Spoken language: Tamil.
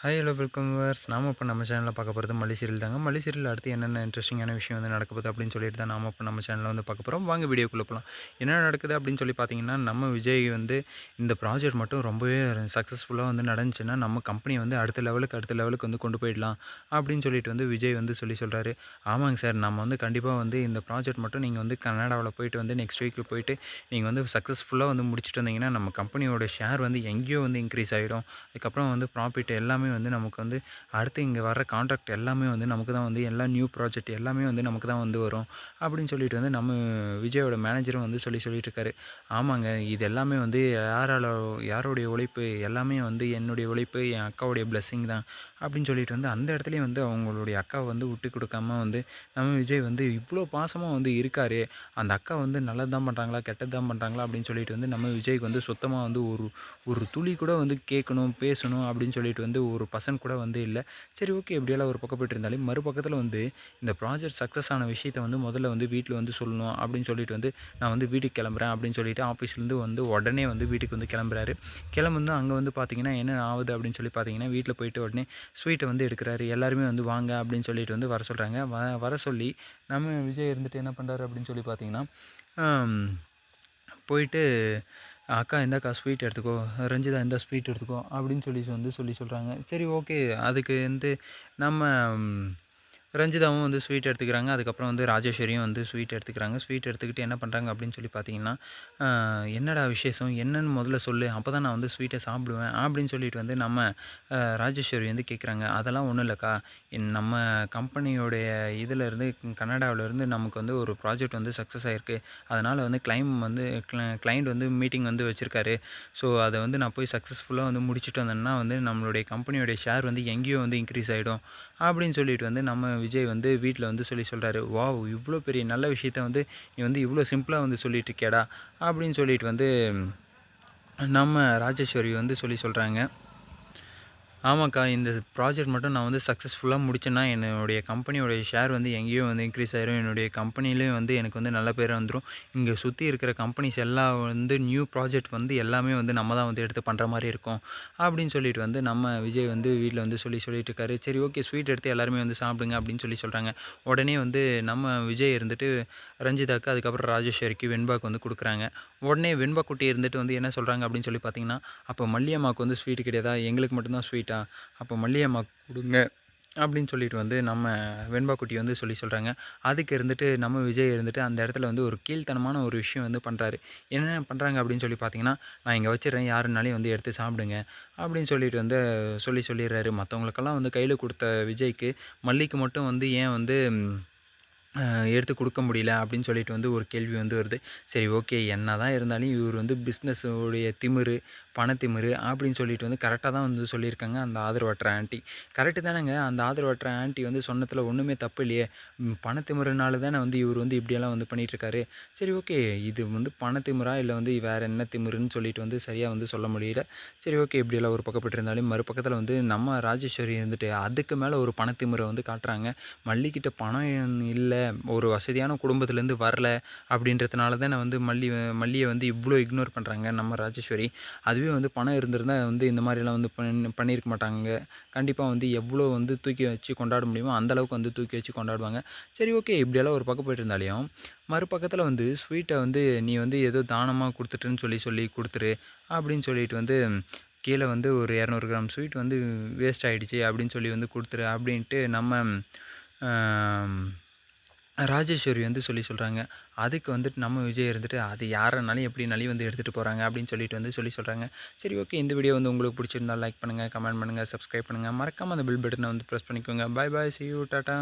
ஹாய் ஹலோ வெல்கம் வர்ஸ் நாம் இப்போ நம்ம சேனலில் பார்க்க போகிறது மல்லி சீரியல் தாங்க. மல்லி சீரியல் அடுத்து என்னென்ன இன்ட்ரெஸ்டிங்கான விஷயம் வந்து நடக்க போகுது அப்படின்னு சொல்லிட்டு தான் நாம் இப்போ நம்ம சேனலில் வந்து பார்க்க போகிறோம் வாங்க வீடியோக்குள்ளே போகலாம் என்ன நடக்குது அப்படின்னு சொல்லி பார்த்தீங்கன்னா நம்ம விஜய் வந்து இந்த ப்ராஜெக்ட் மட்டும் ரொம்பவே சக்ஸஸ்ஃபுல்லாக வந்து நடந்துச்சுன்னா நம்ம கம்பெனியை வந்து அடுத்த லெவலுக்கு அடுத்த லெவலுக்கு வந்து கொண்டு போயிடலாம் அப்படின்னு சொல்லிட்டு வந்து விஜய் வந்து சொல்லி சொல்கிறாரு ஆமாங்க சார் நம்ம வந்து கண்டிப்பாக வந்து இந்த ப்ராஜெக்ட் மட்டும் நீங்கள் வந்து கனடாவில் போயிட்டு வந்து நெக்ஸ்ட் வீக்கு போயிட்டு நீங்கள் வந்து சக்ஸஸ்ஃபுல்லாக வந்து முடிச்சுட்டு வந்தீங்கன்னா நம்ம கம்பெனியோட ஷேர் வந்து எங்கேயோ வந்து இன்க்ரீஸ் ஆகிடும் அதுக்கப்புறம் வந்து ப்ராஃபிட் எல்லாமே வந்து நமக்கு வந்து அடுத்து இங்கே வர கான்ட்ராக்ட் எல்லாமே வந்து நமக்கு தான் வந்து எல்லா நியூ ப்ராஜெக்ட் எல்லாமே வந்து நமக்கு தான் வந்து வரும் அப்படின்னு சொல்லிட்டு வந்து நம்ம விஜயோட மேனேஜரும் வந்து சொல்லி சொல்லிட்டு இருக்காரு. ஆமாங்க இது எல்லாமே வந்து யாரால யாருடைய உழைப்பு எல்லாமே வந்து என்னுடைய உழைப்பு என் அக்காவுடைய பிளெஸ்ஸிங் தான். அப்படின்னு சொல்லிட்டு வந்து அந்த இடத்துலையும் வந்து அவங்களுடைய அக்காவை வந்து விட்டு கொடுக்காம வந்து நம்ம விஜய் வந்து இவ்வளோ பாசமாக வந்து இருக்கார் அந்த அக்கா வந்து நல்லது தான் பண்ணுறாங்களா கெட்டது தான் பண்ணுறாங்களா அப்படின்னு சொல்லிட்டு வந்து நம்ம விஜய்க்கு வந்து சுத்தமாக வந்து ஒரு ஒரு துளி கூட வந்து கேட்கணும் பேசணும் அப்படின்னு சொல்லிட்டு வந்து ஒரு பர்சன் கூட வந்து இல்லை. சரி ஓகே எப்படியெல்லாம் ஒரு பக்கம் போயிட்டு இருந்தாலும் மறுபக்கத்தில் வந்து இந்த ப்ராஜெக்ட் சக்ஸஸ் ஆன விஷயத்தை வந்து முதல்ல வந்து வீட்டில் வந்து சொல்லணும் அப்படின்னு சொல்லிட்டு வந்து நான் வந்து வீட்டுக்கு கிளம்புறேன் அப்படின்னு சொல்லிட்டு ஆஃபீஸ்லேருந்து வந்து உடனே வந்து வீட்டுக்கு வந்து கிளம்புறாரு. கிளம்புந்து அங்கே வந்து பார்த்தீங்கன்னா என்ன ஆகுது அப்படின்னு சொல்லி பார்த்தீங்கன்னா வீட்டில் போயிட்டு உடனே ஸ்வீட்டை வந்து எடுக்கிறாரு. எல்லாருமே வந்து வாங்க அப்படின்னு சொல்லிட்டு வந்து வர சொல்கிறாங்க வ வர சொல்லி நம்ம விஜய் இருந்துட்டு என்ன பண்ணுறாரு அப்படின்னு சொல்லி பார்த்தீங்கன்னா போயிட்டு அக்கா இந்தாக்கா ஸ்வீட் எடுத்துக்கோ ரஞ்சிதா இந்த ஸ்வீட் எடுத்துக்கோ அப்படின்னு சொல்லி வந்து சொல்லி சொல்கிறாங்க சரி ஓகே. அதுக்கு வந்து நம்ம ரஞ்சிதாவும் வந்து ஸ்வீட் எடுத்துக்கிறாங்க. அதுக்கப்புறம் வந்து ராஜேஸ்வரியும் வந்து ஸ்வீட் எடுத்துக்கிறாங்க. ஸ்வீட் எடுத்துக்கிட்டு என்ன பண்ணுறாங்க அப்படின்னு சொல்லி பார்த்தீங்கன்னா என்னடா விசேஷம்? என்னன்னு முதல்ல சொல்லு. அப்போ தான் நான் வந்து ஸ்வீட்டை சாப்பிடுவேன். அப்படின்னு சொல்லிட்டு வந்து நம்ம ராஜேஸ்வரி வந்து கேட்குறாங்க அதெல்லாம் ஒன்றும் இல்லைக்கா. நம்ம கம்பெனியோடைய இதிலேருந்து கனடாவிலேருந்து நமக்கு வந்து ஒரு ப்ராஜெக்ட் வந்து சக்ஸஸ் ஆகிருக்கு அதனால் வந்து கிளைம் வந்து கிளைண்ட் வந்து மீட்டிங் வந்து வச்சுருக்காரு. ஸோ அதை வந்து நான் போய் சக்ஸஸ்ஃபுல்லாக வந்து முடிச்சுட்டு வந்தேன்னா வந்து நம்மளுடைய கம்பெனியோடைய ஷேர் வந்து எங்கேயோ வந்து இன்க்ரீஸ் ஆகிடும் அப்படின்னு சொல்லிட்டு வந்து நம்ம விஜய் வந்து வீட்டில் வந்து சொல்லி சொல்கிறாரு வாவ் இவ்வளோ பெரிய நல்ல விஷயத்த வந்து நீ வந்து இவ்வளோ சிம்பிளாக வந்து சொல்லிட்டு இருக்கேடா அப்படின்னு சொல்லிட்டு வந்து நம்ம ராஜேஸ்வரி வந்து சொல்லி சொல்கிறாங்க ஆமாக்கா இந்த ப்ராஜெக்ட் மட்டும் நான் வந்து சக்ஸஸ்ஃபுல்லாக முடிச்சேன்னா என்னுடைய கம்பெனியோடைய ஷேர் வந்து எங்கேயோ வந்து இன்க்ரீஸ் ஆயிரும். என்னுடைய கம்பெனிலையும் வந்து எனக்கு வந்து நல்ல பேர் வந்துடும் இங்கே சுற்றி இருக்கிற கம்பெனிஸ் எல்லாம் வந்து நியூ ப்ராஜெக்ட் வந்து எல்லாமே வந்து நம்ம தான் வந்து எடுத்து பண்ணுற மாதிரி இருக்கும். அப்படின்னு சொல்லிட்டு வந்து நம்ம விஜய் வந்து வீட்டில் வந்து சொல்லி சொல்லிட்டு இருக்காரு. சரி ஓகே ஸ்வீட் எடுத்து எல்லாருமே வந்து சாப்பிடுங்க அப்படின்னு சொல்லி சொல்கிறாங்க உடனே வந்து நம்ம விஜய் இருந்துட்டு ரஞ்சிதாக்கு அதுக்கப்புறம் ராஜேஸ்வரிக்கு வெண்பாக்கு வந்து கொடுக்குறாங்க. உடனே வெண்பா குட்டி இருந்துட்டு வந்து என்ன சொல்கிறாங்க அப்படின்னு சொல்லி பார்த்தீங்கன்னா அப்போ மல்லியம்மாவுக்கு வந்து ஸ்வீட் கிடையாதா? எங்களுக்கு மட்டும்தான் ஸ்வீட்டா அப்போ மல்லியம்மா கொடுங்க அப்படின்னு சொல்லிட்டு வந்து நம்ம வெண்பா குட்டி வந்து சொல்லி சொல்கிறாங்க அதுக்கு இருந்துட்டு நம்ம விஜய் இருந்துட்டு அந்த இடத்துல வந்து ஒரு கீழ்த்தனமான ஒரு விஷயம் வந்து பண்ணுறாரு என்ன பண்ணுறாங்க அப்படின்னு சொல்லி பார்த்தீங்கன்னா நான் இங்கே வச்சுறேன் யாருனாலையும் வந்து எடுத்து சாப்பிடுங்க அப்படின்னு சொல்லிட்டு வந்து சொல்லி சொல்லிடுறாரு. மற்றவங்களுக்கெல்லாம் வந்து கையில் கொடுத்த விஜய்க்கு மல்லிக்கு மட்டும் வந்து ஏன் வந்து எடுத்து கொடுக்க முடியல அப்படின்னு சொல்லிட்டு வந்து ஒரு கேள்வி வந்து வருது. சரி ஓகே என்ன தான் இருந்தாலும் இவர் வந்து பிஸ்னஸுடைய திமிரு பணத்திமிரு அப்படின்னு சொல்லிட்டு வந்து கரெக்டாக தான் வந்து சொல்லியிருக்காங்க அந்த ஆதரவற்ற ஆண்டி. கரெக்டு தானேங்க அந்த ஆதரவற்ற ஆண்டி வந்து சொன்னதில் ஒன்றுமே தப்பு இல்லையே. பணத்திமிருனால தானே வந்து இவர் வந்து இப்படியெல்லாம் வந்து பண்ணிகிட்ருக்காரு சரி ஓகே இது வந்து பணத்திமிரா இல்லை வந்து வேறு என்ன திமிருன்னு சொல்லிட்டு வந்து சரியாக வந்து சொல்ல முடியல. சரி ஓகே இப்படியெல்லாம் ஒரு பக்கப்பட்டு இருந்தாலும் மறுபக்கத்தில் வந்து நம்ம ராஜேஸ்வரி இருந்துட்டு அதுக்கு மேலே ஒரு பணத்திமுறை வந்து காட்டுறாங்க. மல்லிக்கிட்ட பணம் இல்லை ஒரு வசதியான குடும்பத்துலேருந்து வரல அப்படின்றதுனால தான் வந்து மல்லி மல்லியை வந்து இவ்வளோ இக்னோர் பண்ணுறாங்க நம்ம ராஜேஸ்வரி. அதுவே வந்து பணம் இருந்திருந்தால் வந்து இந்த மாதிரிலாம் வந்து பண்ணி பண்ணியிருக்க மாட்டாங்க கண்டிப்பாக வந்து எவ்வளோ வந்து தூக்கி வச்சு கொண்டாட முடியுமோ அந்தளவுக்கு வந்து தூக்கி வச்சு கொண்டாடுவாங்க. சரி ஓகே. இப்படியெல்லாம் ஒரு பக்கம் போயிட்டு இருந்தாலையும் மறுபக்கத்தில் வந்து ஸ்வீட்டை வந்து நீ வந்து ஏதோ தானமாக கொடுத்துட்டுன்னு சொல்லி சொல்லி கொடுத்துரு அப்படின்னு சொல்லிட்டு வந்து கீழே வந்து ஒரு இரநூறு கிராம் ஸ்வீட் வந்து வேஸ்ட் ஆகிடுச்சு அப்படின்னு சொல்லி வந்து கொடுத்துரு அப்படின்ட்டு நம்ம ராஜேஸ்வரி வந்து சொல்லி சொல்கிறாங்க அதுக்கு வந்துட்டு நம்ம விஜய் இருந்துட்டு அது யாரனாலும் எப்படினாலையும் வந்து எடுத்துகிட்டு போகிறாங்க அப்படின்னு சொல்லிட்டு வந்து சொல்லி சொல்கிறாங்க சரி ஓகே இந்த வீடியோ வந்து உங்களுக்கு பிடிச்சிருந்தா லைக் பண்ணுங்கள் கமெண்ட் பண்ணுங்கள் சப்ஸ்கிரைப் பண்ணுங்கள் மறக்காமல் அந்த பில் பட்டனை வந்து ப்ரெஸ் பண்ணிக்கோங்க. Bye bye see you tata